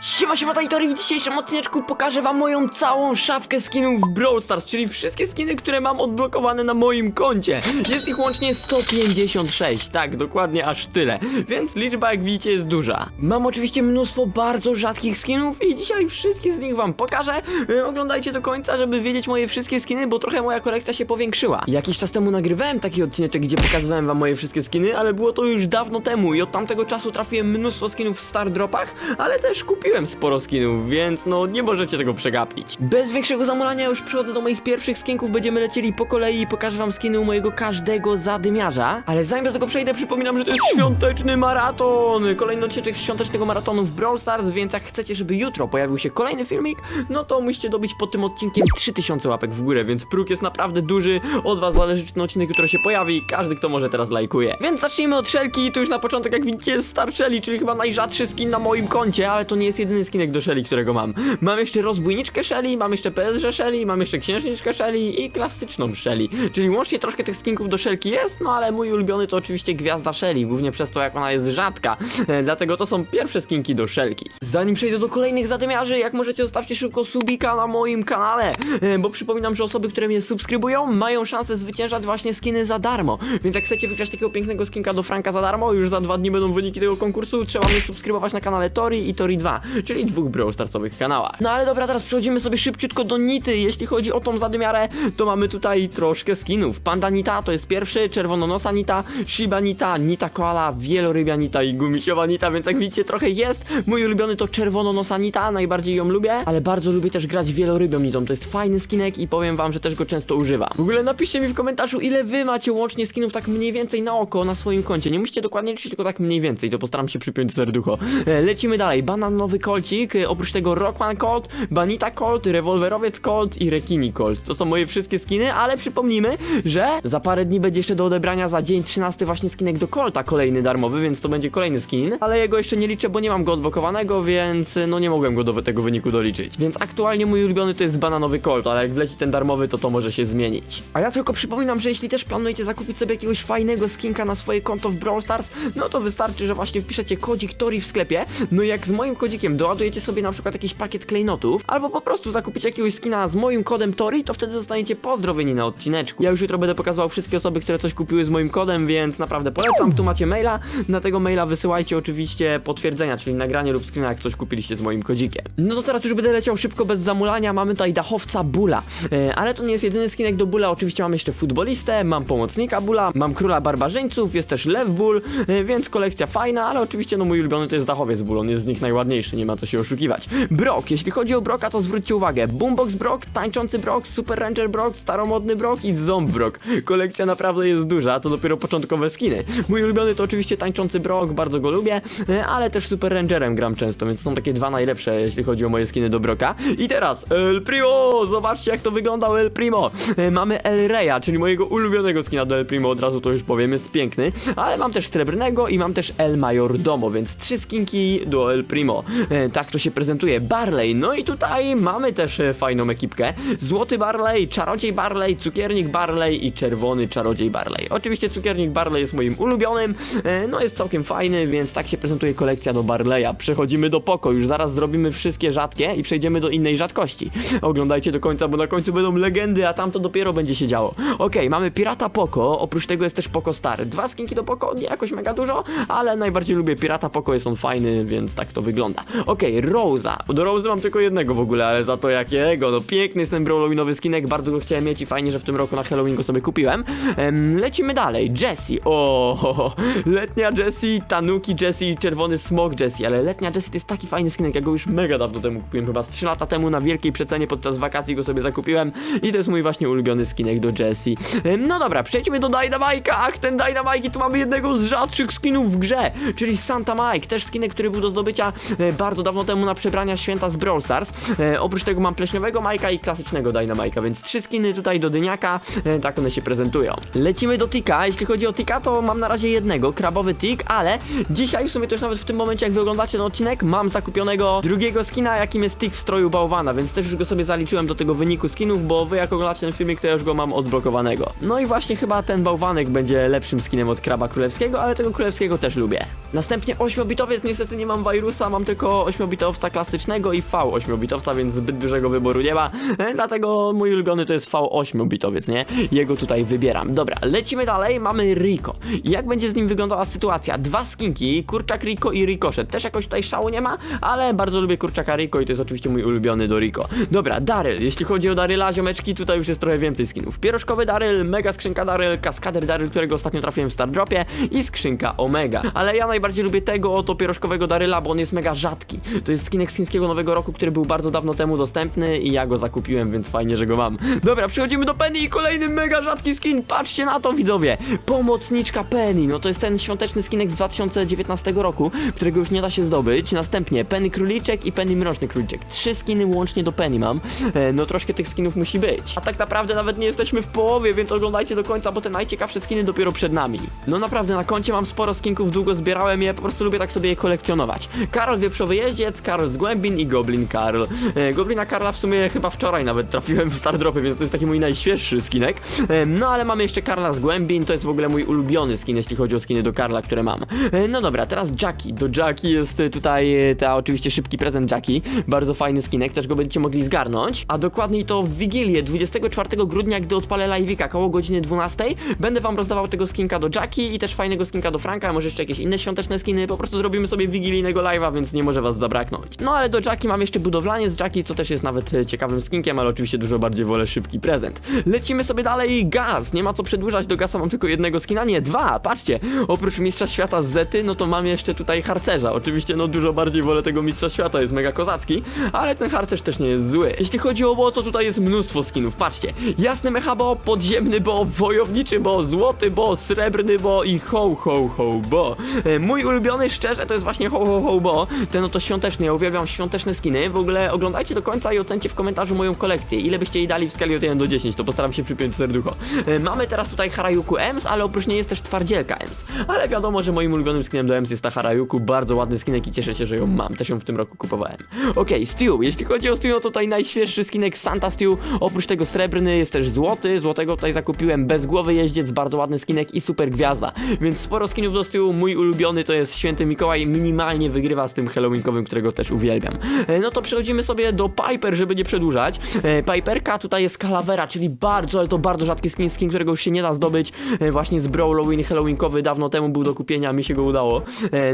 Siema, siema, Tajtori, w dzisiejszym odcineczku pokażę wam moją całą szafkę skinów w Brawl Stars, czyli wszystkie skiny, które mam odblokowane na moim koncie. Jest ich łącznie 156, tak, dokładnie aż tyle, więc liczba jak widzicie jest duża. Mam oczywiście mnóstwo bardzo rzadkich skinów i dzisiaj wszystkie z nich wam pokażę. E, Oglądajcie do końca, żeby wiedzieć moje wszystkie skiny, bo trochę moja kolekcja się powiększyła. Jakiś czas temu nagrywałem taki odcineczek, gdzie pokazywałem wam moje wszystkie skiny, ale było to już dawno temu i od tamtego czasu trafiłem mnóstwo skinów w Star Dropach, ale też kupiłem sporo skinów, więc no nie możecie tego przegapić. Bez większego zamulania już przechodzę do moich pierwszych skinków, będziemy lecieli po kolei i pokażę wam skiny u mojego każdego zadymiarza. Ale zanim do tego przejdę, przypominam, że to jest świąteczny maraton! Kolejny odcinek świątecznego maratonu w Brawl Stars, więc jak chcecie, żeby jutro pojawił się kolejny filmik, no to musicie dobić pod tym odcinkiem 3000 łapek w górę, więc próg jest naprawdę duży. Od was zależy, czy ten odcinek jutro się pojawi. Każdy, kto może teraz lajkuje. Więc zacznijmy od Shelki. Tu już na początek, jak widzicie, jest Star Shelly, czyli chyba najrzadszy skin na moim koncie, ale to nie jest jedyny skinek do Shelly, którego mam. Mam jeszcze rozbójniczkę Shelly, mam jeszcze PSG Shelly, mam jeszcze księżniczkę Shelly i klasyczną Shelly. Czyli łącznie troszkę tych skinków do Shelki jest, no ale mój ulubiony to oczywiście gwiazda Shelly, głównie przez to, jak ona jest rzadka. E, dlatego to są pierwsze skinki do Shelki. Zanim przejdę do kolejnych zadymiarzy, jak możecie zostawcie szybko subika na moim kanale, e, bo przypominam, że osoby, które mnie subskrybują, mają szansę zwyciężać właśnie skiny za darmo. Więc jak chcecie wygrać takiego pięknego skinka do Franka za darmo, już za dwa dni będą wyniki tego konkursu, trzeba mnie subskrybować na kanale Tori i Tori 2, czyli dwóch Brawl Starsowych kanałach. No ale dobra, teraz przechodzimy sobie szybciutko do Nity. Jeśli chodzi o tą zadymiarę, to mamy tutaj troszkę skinów. Panda Nita to jest pierwszy, czerwononosa Nita, Shiba Nita, Nita Koala, wielorybia Nita i gumisiowa Nita, więc jak widzicie trochę jest. Mój ulubiony to czerwononosa Nita, najbardziej ją lubię, ale bardzo lubię też grać wielorybią Nitą. To jest fajny skinek i powiem wam, że też go często używam. W ogóle napiszcie mi w komentarzu, ile wy macie łącznie skinów tak mniej więcej na oko na swoim koncie. Nie musicie dokładnie liczyć, tylko tak mniej więcej, to postaram się przypiąć serducho. E, Lecimy dalej. Bananowy kolcik, e, oprócz tego Rockman Colt, Banita Colt, Rewolwerowiec Colt i Rekini Colt. To są moje wszystkie skiny, ale przypomnijmy, że za parę dni będzie jeszcze do odebrania za dzień 13 właśnie skinek do Colta kolejny darmowy, więc to będzie kolejny skin, ale jego jeszcze nie liczę, bo nie mam go odblokowanego, więc e, no nie mogłem go do tego wyniku doliczyć. Więc aktualnie mój ulubiony to jest bananowy Colt, ale jak wleci ten darmowy, to to może się zmienić. A ja tylko przypominam, że jeśli też planujecie zakupić sobie jakiegoś fajnego skinka na swoje konto w Brawl Stars, no to wystarczy, że właśnie wpiszecie kodzik Tori w sklepie, no i jak z moim kodzikiem doładujecie sobie na przykład jakiś pakiet klejnotów, albo po prostu zakupicie jakiegoś skina z moim kodem Tori, to wtedy zostaniecie pozdrowieni na odcineczku. Ja już jutro będę pokazywał wszystkie osoby, które coś kupiły z moim kodem, więc naprawdę polecam, tu macie maila, na tego maila wysyłajcie oczywiście potwierdzenia, czyli nagranie lub screena, jak coś kupiliście z moim kodzikiem. No to teraz już będę leciał szybko, bez zamulania, mamy tutaj dachowca Bula, e, ale to nie jest jedyny skinek do Bula, oczywiście mam jeszcze futbolistę, mam pomocnika Bula, mam króla barbarzyńców, jest też lew Bull, e, więc kolekcja fajna, ale oczywiście no mój ulubiony to jest dachowiec Bull, on jest z nich najładniejszy, nie ma co się oszukiwać. Brock, jeśli chodzi o Broka, to zwróćcie uwagę, Boombox Brock, tańczący Brock, Super Ranger Brock, staromodny Brock i Zomb Brock. Kolekcja naprawdę jest duża, to dopiero początkowe skiny. Mój ulubiony to oczywiście tańczący Brock, bardzo go lubię, e, ale też Super Rangerem gram często, więc są takie dwa najlepsze, jeśli chodzi o moje skiny do Broka. I teraz El Primo, zobaczcie jak to wyglądał El Primo. E, Mamy El Reya, czyli mojego ulubionego skina do El Primo, od razu to już powiem, jest piękny, ale mam też srebrnego i mam też El Mayordomo, więc trzy skinki do El Primo. E, Tak to się prezentuje. Barley, no i tutaj mamy też e, fajną ekipkę. Złoty Barley, czarodziej Barley, cukiernik Barley i czerwony czarodziej Barley. Oczywiście cukiernik Barley jest moim ulubionym, e, no jest całkiem fajny, więc tak się prezentuje kolekcja do Barleya. Przechodzimy do Poko, już zaraz zrobimy wszystkie rzadkie i przejdziemy do innej rzadkości. Oglądajcie do końca, bo na końcu będą legendy, a tam to dopiero będzie się działo. Okej, mamy Pirata Poko, oprócz tego jest też Poko Star. Dwa skinki do Poko, nie jakoś mega dużo, ale najbardziej lubię Pirata Poko, jest on fajny, więc tak to wygląda. Okej, Rosa. Do Rosy mam tylko jednego w ogóle, ale za to jakiego. No piękny jest ten Brawlowinowy skinek, bardzo go chciałem mieć i fajnie, że w tym roku na Halloween go sobie kupiłem. Em, lecimy dalej. Jessie. O, letnia Jessie, Tanuki Jessie i czerwony smog Jessie, ale letnia Jessie to jest taki fajny skinek, ja go już mega dawno temu kupiłem, chyba z 3 lata temu na wielkiej przecenie podczas wakacji go sobie zakupiłem i to jest mój właśnie ulubiony skinek do Jessie. Em, no dobra, przejdźmy do Dynamike'a. Ach, ten Dynamike, tu mamy jednego z rzadszych skinów w grze, czyli Santa Mike, też skinek, który był do zdobycia e, bardzo dawno temu na przebrania święta z Brawl Stars. E, oprócz tego mam pleśniowego Majka i klasycznego Dynamike'a, więc trzy skiny tutaj do dyniaka, e, tak one się prezentują. Lecimy do Tika, jeśli chodzi o Tika, to mam na razie jednego, krabowy Tik, ale dzisiaj w sumie już nawet w tym momencie, jak wy oglądacie ten odcinek, mam zakupionego drugiego skina, jakim jest Tik w stroju bałwana, więc też już go sobie zaliczyłem do tego wyniku skinów, bo wy jak oglądacie ten filmik, to ja już go mam odblokowanego. No i właśnie chyba ten bałwanek będzie lepszym skinem od kraba królewskiego, ale tego królewskiego też lubię. Następnie 8-bitowiec, niestety nie mam Virusa, mam tylko 8-bitowca klasycznego i V8-bitowca, więc zbyt dużego wyboru nie ma, e, dlatego mój ulubiony to jest V8-bitowiec, nie? Jego tutaj wybieram. Dobra, lecimy dalej, mamy Rico. Jak będzie z nim wyglądała sytuacja? Dwa skinki, kurczak Rico i Ricochet. Też jakoś tutaj szału nie ma, ale bardzo lubię kurczaka Rico i to jest oczywiście mój ulubiony do Rico. Dobra, Daryl. Jeśli chodzi o Daryla, ziomeczki, tutaj już jest trochę więcej skinów. Pierożkowy Daryl, mega skrzynka Daryl, kaskader Daryl, którego ostatnio trafiłem w Star Dropie i skrzynka Omega. Ale ja najbardziej lubię tego oto pierożkowego Daryla, bo on jest mega rzadki. To jest skinek z chińskiego nowego roku, który był bardzo dawno temu dostępny i ja go zakupiłem, więc fajnie, że go mam. Dobra, przechodzimy do Penny i kolejny mega rzadki skin. Patrzcie na to, widzowie. Pomocniczka Penny. No to jest ten świąteczny skinek z 2019 roku, którego już nie da się zdobyć. Następnie Penny Króliczek i Penny Mroczny Króliczek. Trzy skiny łącznie do Penny mam. E, no troszkę tych skinów musi być. A tak naprawdę nawet nie jesteśmy w połowie, więc oglądajcie do końca, bo te najciekawsze skiny dopiero przed nami. No naprawdę, na koncie mam sporo skinków, długo zbierałem je, po prostu lubię tak sobie je kolekcjonować. Karol Wieprzowy Jeździec, Karol z Głębin i Goblin Karl. E, Goblina Karla w sumie chyba wczoraj nawet trafiłem w Star Dropie, więc to jest taki mój najświeższy skinek. E, no ale mamy jeszcze Karla z Głębin, to jest w ogóle mój ulubiony skin, jeśli chodzi o skiny do Karla, które mam. E, no dobra, teraz Jackie. Do Jackie jest e, tutaj e, ta oczywiście szybki prezent Jackie. Bardzo fajny skinek, też go będziecie mogli zgarnąć. A dokładniej to w Wigilię 24 grudnia, gdy odpalę live'ika koło godziny 12, będę wam rozdawał tego skinka do Jackie i też fajnego skinka do Franka, a może jeszcze jakieś inne świąteczne skiny. Po prostu zrobimy sobie wigilijnego live'a, więc nie może was zabraknąć. No ale do Jackie mam jeszcze budowlanie z Jackie, co też jest nawet e, ciekawym skinkiem, ale oczywiście dużo bardziej wolę szybki prezent. Lecimy sobie dalej, gaz. Nie ma co przedłużać, do gasa mam tylko jednego skina, nie, dwa, patrzcie. Oprócz mistrza świata z Zety, no to mam jeszcze tutaj harcerza. Oczywiście no dużo bardziej wolę tego mistrza świata, jest mega kozacki, ale ten harcerz też nie jest zły. Jeśli chodzi o bo, to tutaj jest mnóstwo skinów, patrzcie. Jasny mecha bo, podziemny bo, wojowniczy bo, złoty bo, srebrny bo i ho ho ho bo. E, Mój ulubiony szczerze to jest właśnie ho ho ho bo, ten oto świąteczny, ja uwielbiam świąteczne skiny. W ogóle oglądajcie do końca i ocencie w komentarzu moją kolekcję. Ile byście jej dali w skali od 1 do 10, to postaram się przypiąć serducho. E, Mamy teraz tutaj Harajuku Ems, ale oprócz niej jest też twardzielka Ems. Ale wiadomo, że moim ulubionym skinem do Ems jest ta Harajuku, bardzo ładny skinek i cieszę się, że ją mam. Też ją w tym roku kupowałem. Okej, Stew. Jeśli chodzi o Stew, no to tutaj najświeższy skinek Santa Stew. Oprócz tego srebrny jest też złoty. Złotego tutaj zakupiłem bez głowy jeździec, bardzo ładny skinek i super gwiazda. Więc sporo skinów do Stew. Mój ulubiony to jest Święty Mikołaj. Minimalnie wygrywa z tym Halloweenkowym, którego też uwielbiam. E, No to przechodzimy sobie do Piper, żeby nie przedłużać. E, Piperka tutaj jest Calavera, czyli bardzo, ale to bardzo rzadki skin, skin, którego już się nie da zdobyć. E, Właśnie z Brawlowin Halloweenkowy dawno temu był do kupienia, mi się go udało.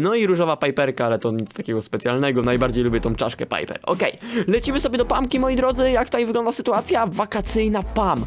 No i różowa Piperka, ale to nic takiego specjalnego. Najbardziej lubię tą czaszkę Piper. Okej, lecimy sobie do Pamki, moi drodzy. Jak tutaj wygląda sytuacja? Wakacyjna Pam.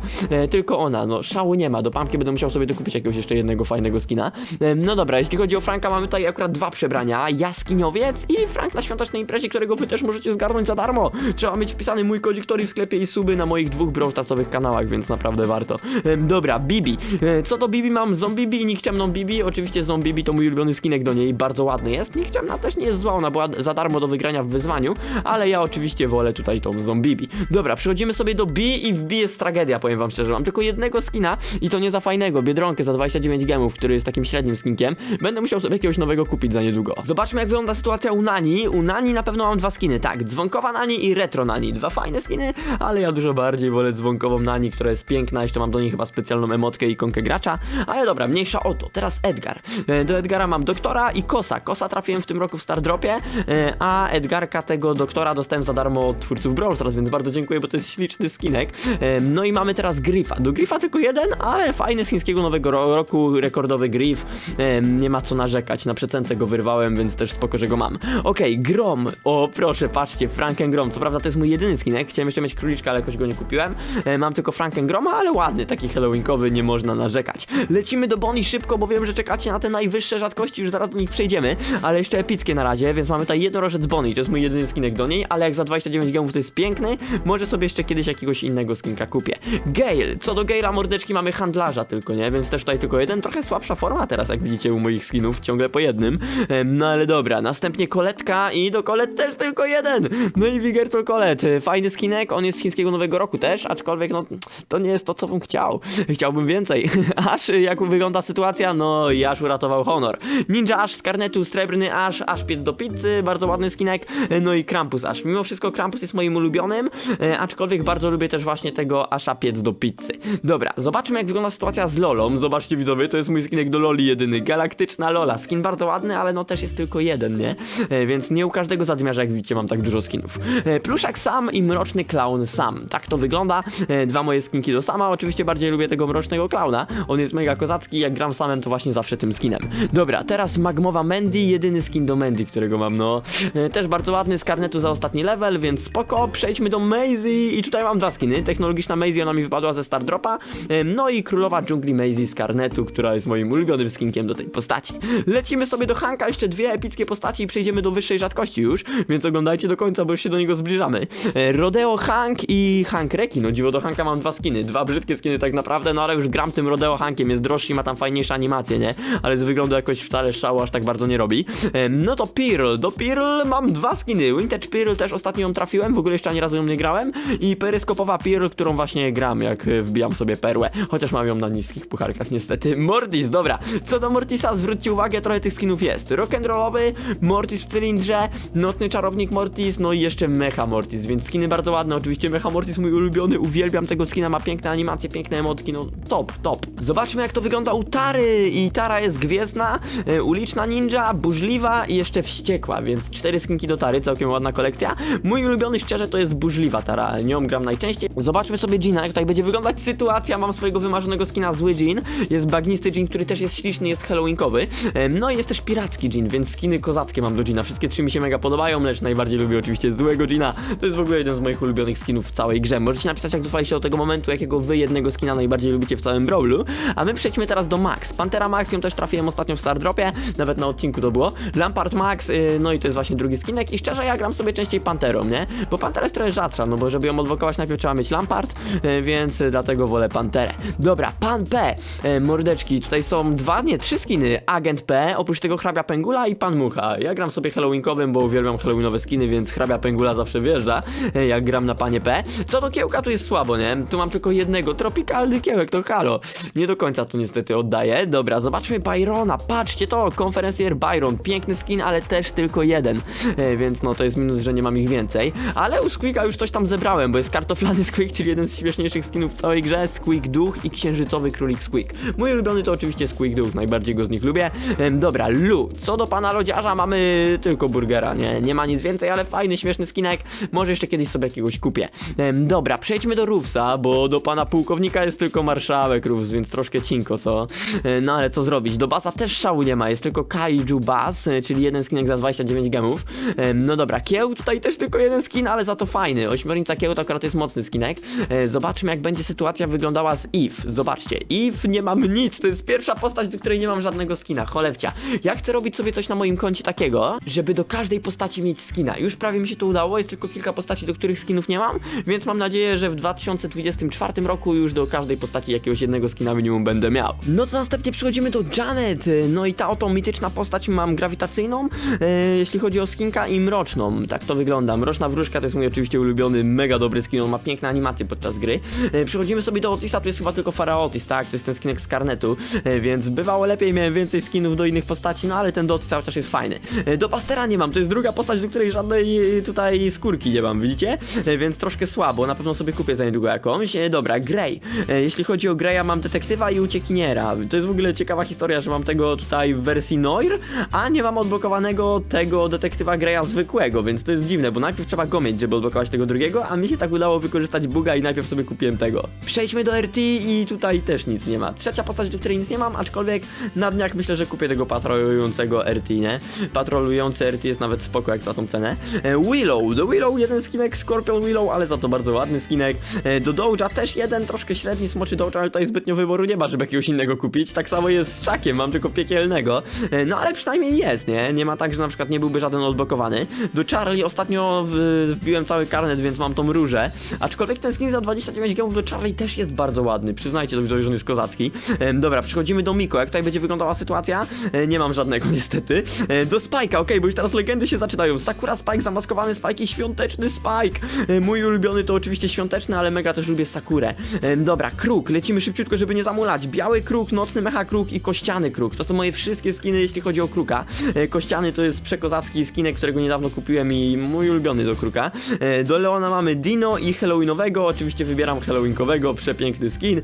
Tylko ona, no szału nie ma. Do Pamki będę musiał sobie dokupić jakiegoś jeszcze jednego fajnego skina. No dobra, jeśli chodzi o Franka, mamy tutaj akurat dwa przebrania. Jaskiniowiec i Frank na świątecznej imprezie, którego wy też możecie zgarnąć za darmo. Trzeba mieć wpisany mój kodzik w sklepie i suby na moich dwóch broadcastowych kanałach, więc naprawdę warto. Dobra, Bibi. E, co do Bibi mam Zombibi i nikczemną Bibi. Oczywiście Zombibi to mój ulubiony skinek do niej, bardzo ładny jest. Nikczemna też nie jest zła, ona była za darmo do wygrania w wyzwaniu, ale ja oczywiście wolę tutaj tą Zombibi. Dobra, przechodzimy sobie do B i w B jest tragedia, powiem wam szczerze. Mam tylko jednego skina i to nie za fajnego, Biedronkę za 29 gemów, który jest takim średnim skinkiem. Będę musiał sobie jakiegoś nowego kupić za niedługo. Zobaczmy jak wygląda sytuacja u Nani. U Nani na pewno mam dwa skiny, tak, dzwonkowa Nani i retro Nani. Dwa fajne skiny, ale ja dużo bardziej wolę dzwonkową Nani, która jest piękna, jeszcze mam do niej chyba specjalną emotkę i ikonkę gracza, ale dobra, mniejsza o to. Teraz Edgar. E, Do Edgara mam doktora i Kosa. Kosa trafiłem w tym roku w Star Dropie, e, a Edgarka tego doktora dostałem za darmo od twórców Brawl Stars, więc bardzo dziękuję, bo to jest śliczny skinek. E, No i mamy teraz Griffa. Do Griffa tylko jeden, ale fajny z chińskiego nowego ro- roku, rekordowy Griff. E, Nie ma co narzekać, na przecence go wyrwałem, więc też spoko, że go mam. Okej, Grom. O, proszę, patrzcie, Franken Grom. Co prawda to jest mój jedyny skinek, chciałem jeszcze mieć króliczka, ale jakoś go nie kupiłem. E, Mam tylko Franken Groma, ale ładny, taki halloweenkowy, nie można narzekać. Lecimy do Bonnie szybko, bo wiem, że czekacie na te najwyższe rzadkości, już zaraz do nich przejdziemy, ale jeszcze epickie na razie, więc mamy tutaj jednorożec Bonnie, to jest mój jedyny skinek do niej, ale jak za 29 gemów to jest piękny, może sobie jeszcze kiedyś jakiegoś innego skinka kupię. Gale, co do Gale'a mordeczki mamy handlarza tylko, nie? Więc też tutaj tylko jeden, trochę słabsza forma teraz, jak widzicie u moich skinów, ciągle po jednym. No ale dobra, następnie koletka i do kolet też tylko jeden. No i Wigertol Kolet, fajny skinek, on jest z chińskiego nowego roku też, aczkolwiek no to nie jest to, co bym chciał. Chciałbym więcej. Aż jak wygląda sytuacja, no i aż uratował honor. Ninja Ash z karnetu, srebrny Ash, Ash piec do pizzy, bardzo ładny skinek, no i Krampus Ash. Mimo wszystko Krampus jest moim ulubionym, e, aczkolwiek bardzo lubię też właśnie tego Asha piec do pizzy. Dobra, zobaczmy jak wygląda sytuacja z Lolą. Zobaczcie widzowie, to jest mój skinek do Loli jedyny. Galaktyczna Lola, skinek skin bardzo ładny, ale no też jest tylko jeden, nie? E, więc nie u każdego zadmiarza, jak widzicie, mam tak dużo skinów. E, pluszak sam i mroczny clown sam. Tak to wygląda. E, dwa moje skinki do sama. Oczywiście bardziej lubię tego mrocznego klauna. On jest mega kozacki, jak gram samem, to właśnie zawsze tym skinem. Dobra, teraz magmowa Mandy, jedyny skin do Mandy, którego mam, no. E, też bardzo ładny z karnetu za ostatni level, więc spoko. Przejdźmy do Maisie i tutaj mam dwa skiny. Technologiczna Maisie, ona mi wypadła ze Star Dropa. No i królowa dżungli Maisie z karnetu, która jest moim ulubionym skinkiem do tej postaci. Lecimy sobie do Hanka, jeszcze dwie epickie postaci i przejdziemy do wyższej rzadkości już, więc oglądajcie do końca, bo już się do niego zbliżamy. E, Rodeo Hank i Hank Reki. No dziwo do Hanka mam dwa skiny, dwa brzydkie skiny tak naprawdę, no ale już gram tym Rodeo Hankiem, jest droższy ma tam fajniejsze animacje, nie? Ale z wyglądu jakoś wcale szału aż tak bardzo nie robi. E, No to Pearl, do Pearl mam dwa skiny. Vintage Pearl też ostatnio ją trafiłem, w ogóle jeszcze ani razu ją nie grałem. I peryskopowa Pearl, którą właśnie gram, jak e, wbijam sobie perłę. Chociaż mam ją na niskich pucharkach niestety. Mortis, dobra. Co do Mortisa, zwróćcie uwagę, trochę tych skinów jest. Rock'n'rollowy, Mortis w cylindrze, Nocny Czarownik Mortis, no i jeszcze Mecha Mortis, więc skiny bardzo ładne. Oczywiście Mecha Mortis mój ulubiony, uwielbiam tego skina, ma piękne animacje, piękne emotki, no top, top. Zobaczmy jak to wygląda u Tary. I Tara jest gwiezdna, e, uliczna ninja, burzliwa i jeszcze wściekła, więc cztery skinki do Tary, całkiem ładna kolekcja. Mój ulubiony szczerze to jest burzliwa Tara, nią gram najczęściej. Zobaczmy sobie Gina, jak tutaj będzie wyglądać sytuacja. Mam swojego wymarzonego skina zły Jean, jest bagnisty Jean, który też jest śliczny, jest halloweenkowy. E, No i jest też piracki Jean, więc skiny kozackie mam do Gina. Wszystkie trzy mi się mega podobają, lecz najbardziej lubię oczywiście złego Gina. To jest w ogóle jeden z moich ulubionych skinów w całej grze. Możecie napisać, jak dotrwaliście do tego momentu, jakiego wy jednego skina najbardziej lubicie w całym Brawlu. A my przejdźmy teraz do Max. Pantera Max, ją też trafiłem ostatnio w Star Dropie, nawet na odcinku to było. Lampard Max, y, no i to jest właśnie drugi skinek. I szczerze, ja gram sobie częściej Panterą, nie? Bo Pantera jest trochę rzadsza, no bo żeby ją odblokować, najpierw trzeba mieć Lampard, y, więc dlatego wolę Panterę. Dobra, Pan P, y, mordeczki, tutaj są dwa, nie, trzy skiny. Agent P, oprócz tego hrabia Pengula i Pan Mucha. Ja gram sobie Halloweenkowym, bo uwielbiam Halloweenowe skiny, więc hrabia Pengula zawsze wjeżdża, y, jak gram na Panie P. Co do kiełka, tu jest słabo, nie? Tu mam tylko jednego, tropikalny kiełek, to halo. Nie do końca to niestety oddaję. Dobra, zobaczmy Byrona, patrzcie to, konferencjer Byron, piękny skin, ale też tylko jeden, e, więc no to jest minus, że nie mam ich więcej. Ale u Squeaka już coś tam zebrałem, bo jest kartoflany Squeak, czyli jeden z śmieszniejszych skinów w całej grze, Squeak Duch i księżycowy królik Squeak. Mój ulubiony to oczywiście Squeak Duch, najbardziej go z nich lubię. Dobra, Lu, co do pana lodziarza mamy tylko burgera, nie, nie ma nic więcej, ale fajny, śmieszny skinek, może jeszcze kiedyś sobie jakiegoś kupię. Em, dobra, przejdźmy do Roofsa, bo do pana pułkownika jest tylko marszałek Roofs, więc troszkę cinko, co? E, No ale co zrobić? Do Baza też szału nie ma, jest tylko Kaiju Baz, e, czyli jeden skinek za 29 gemów. Em, No dobra, Kieł tutaj też tylko jeden skin, ale za to fajny. Ośmiornica Kieł to akurat jest mocny skinek. E, Zobaczmy jak będzie sytuacja wyglądała z Eve. Zobaczcie, Eve nie mam nic, to jest pierwsza postać, do której nie mam żadnego skina, cholewcia. Ja chcę robić sobie coś na moim koncie takiego, żeby do każdej postaci mieć skina. Już prawie mi się to udało, jest tylko kilka postaci, do których skinów nie mam, więc mam nadzieję, że w 2024 roku już do każdej postaci jakiegoś jednego skina minimum będę miał. No to następnie przechodzimy do Janet. No i ta oto mityczna postać mam grawitacyjną, e, jeśli chodzi o skinka i mroczną. Tak to wygląda. Mroczna wróżka to jest mój oczywiście ulubiony, mega dobry skin, on ma piękne animacje podczas gry. E, przechodzimy sobie do Otisa, to jest chyba tylko Faraotis, tak? To jest ten skinek z karnetu, e, więc bywało lepiej, miałem więcej skinów do innych postaci, no ale ten do Otisa chociaż jest fajny. E, do Pastera nie mam, to jest druga postać, do której żadnej e, tutaj skórki nie mam, widzicie? E, więc troszkę słabo, na pewno sobie kupię za niedługo jakąś. Dobra, Grey. Jeśli chodzi o Greya, mam detektywa i uciekiniera. To jest w ogóle ciekawa historia, że mam tego tutaj w wersji Noir, a nie mam odblokowanego tego detektywa Greya zwykłego, więc to jest dziwne, bo najpierw trzeba go mieć, żeby odblokować tego drugiego, a mi się tak udało wykorzystać buga i najpierw sobie kupiłem tego. Przejdźmy do RT i tutaj też nic nie ma. Trzecia postać, do której nic nie mam, aczkolwiek na dniach myślę, że kupię tego patrolującego RT, nie? Patrolujący RT jest nawet spoko jak za tą cenę. E, Willow, do Willow jeden skinek Scorpion Willow, ale za to bardzo ładny skinek. E, do Doja też jeden, troszkę średni smoczy Doja, ale tutaj zbytnio wyboru nie ma, żeby jakiegoś innego kupić. Tak samo jest z Chuckiem, mam tylko piekielnego. E, no ale przynajmniej jest, nie? Nie ma tak, że na przykład nie byłby żaden odblokowany. Do Charlie ostatnio wbiłem cały karnet, więc mam tą różę. Aczkolwiek ten skin za 29 gemów do Charlie też jest bardzo ładny. Przyznajcie to że on jest kozacki. Dobra, przechodzimy do Miko. Jak tutaj będzie wyglądała sytuacja? E, nie mam żadnego niestety. E, do Spike'a, okej, bo już teraz legendy się zaczynają. Sakura Spike, zamaskowany Spike i świąteczny Spike. E, mój ulubiony to oczywiście świąteczny, ale mega też lubię Sakurę. Dobra, kruk, lecimy szybciutko, żeby nie zamulać. Biały kruk, nocny mecha kruk i kościany kruk. To są moje wszystkie skiny, jeśli chodzi o kruka. Kościany to jest przekozacki skinek, którego niedawno kupiłem i mój ulubiony do kruka. Do Leona mamy Dino i Halloweenowego. Oczywiście wybieram Halloweenkowego, przepiękny skin.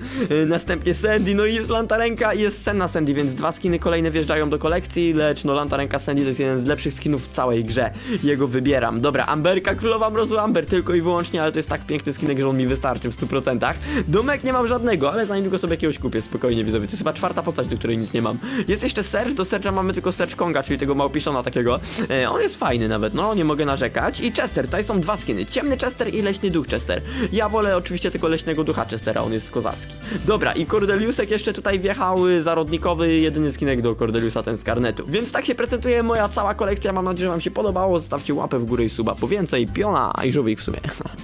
Następnie Sandy, no i jest Lantarenka i jest Senna Sandy, więc dwa skiny kolejne wjeżdżają do kolekcji, lecz no Lantarenka Sandy to jest jeden z lepszych skinów w całej grze. Jego wybieram. Dobra, Amberka, królowa mrozu Amber, tylko i wyłącznie, ale to jest tak piękny skinek, że on mi wystarczy w 100%. Domek nie mam żadnego, ale za niedługo sobie jakiegoś kupię, spokojnie widzowie. To jest chyba czwarta postać, do której nic nie mam. Jest jeszcze Serge, do Serge'a mamy tylko Serge Konga, czyli tego małpiszona takiego. E, on jest fajny nawet, no nie mogę narzekać. I Chester, tutaj są dwa skiny, ciemny Chester i leśny duch Chester. Ja wolę oczywiście tylko leśnego ducha Chestera, on jest kozacki. Dobra, i Cordeliusek jeszcze tutaj wjechał, y, zarodnikowy, jedyny skinek do Cordeliusa, ten z karnetu. Więc tak się prezentuje moja cała kolekcja, mam nadzieję, że wam się podobało. Zostawcie łapę w górę i suba po więcej, piona i żółwik w sumie.